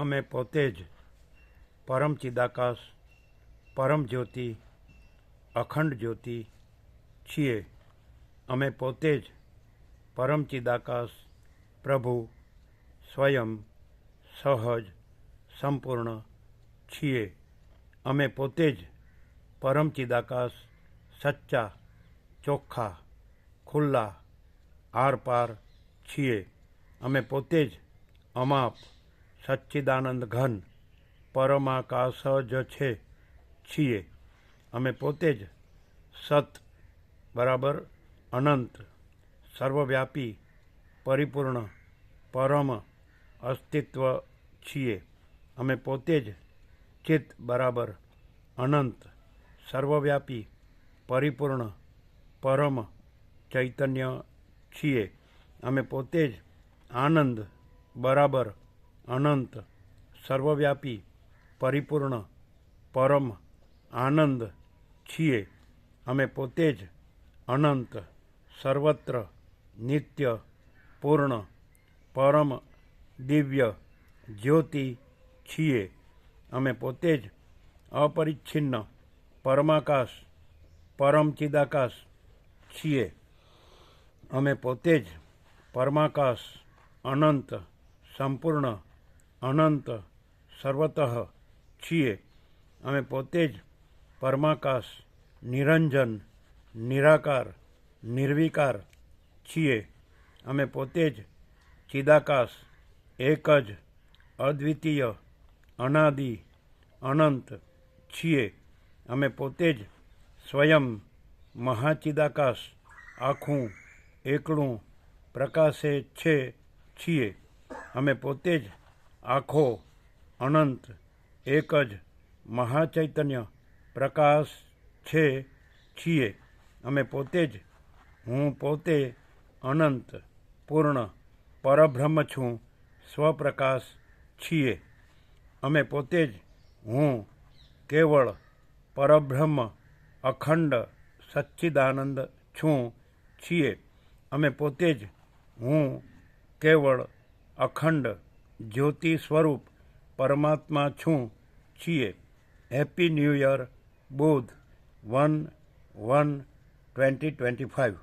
અમે પોતે જ પરમ ચિદાકાશ, પરમ જ્યોતિ, અખંડ જ્યોતિ છીએ. અમે પોતે જ પરમ ચિદાકાશ, પ્રભુ, સ્વયં, સહજ, સંપૂર્ણ છીએ. અમે પોતે જ પરમ ચિદાકાશ, સચ્ચા, ચોખ્ખા, ખુલ્લા, આરપાર છીએ. અમે પોતે જ અમાપ સચ્ચિદાનંદ ઘન પરમાકાશ જ છે છીએ. અમે પોતે જ સત બરાબર અનંત સર્વવ્યાપી પરિપૂર્ણ પરમ અસ્તિત્વ છીએ. અમે પોતે જ ચિત્ત બરાબર અનંત સર્વવ્યાપી પરિપૂર્ણ પરમ ચૈતન્ય છીએ. અમે પોતે જ આનંદ બરાબર અનંત, સર્વવ્યાપી, પરિપૂર્ણ, પરમ, આનંદ. છીએ. અમે પોતે જ અનંત, સર્વત્ર, નિત્ય, પૂર્ણ, પરમ, દિવ્ય, જ્યોતિ છીએ. અમે પોતે જ અપરિચ્છિન્ન, પરમાકાશ પરમ ચિદાકાશ છીએ. અમે પોતે જ પરમાકાશ, અનંત, સંપૂર્ણ અનંત સર્વતઃ છીએ. અમે પોતે જ પરમાકાશ, નિરંજન, નિરાકાર, નિર્વિકાર છીએ. અમે પોતે જ ચિદાકાશ, એક જ અદ્વિતીય, અનાદિ, અનંત છીએ. અમે પોતે જ સ્વયં મહાચિદાકાશ, આખું એકલું પ્રકાશે છે, છીએ. અમે પોતે જ આખો અનંત, એક જ મહાચૈતન્ય પ્રકાશ છે, છીએ. અમે પોતે જ, હું પોતે અનંત, પૂર્ણ, પરબ્રહ્મ છું, સ્વપ્રકાશ છીએ. અમે પોતે જ, હું, કેવળ, પરબ્રહ્મ, અખંડ, સચ્ચિદાનંદ છું, છીએ. અમે પોતે જ, હું, કેવળ, અખંડ જ્યોતિ સ્વરૂપ પરમાત્મા છું છીએ. હેપી ન્યૂ યર બોધ one one twenty twenty five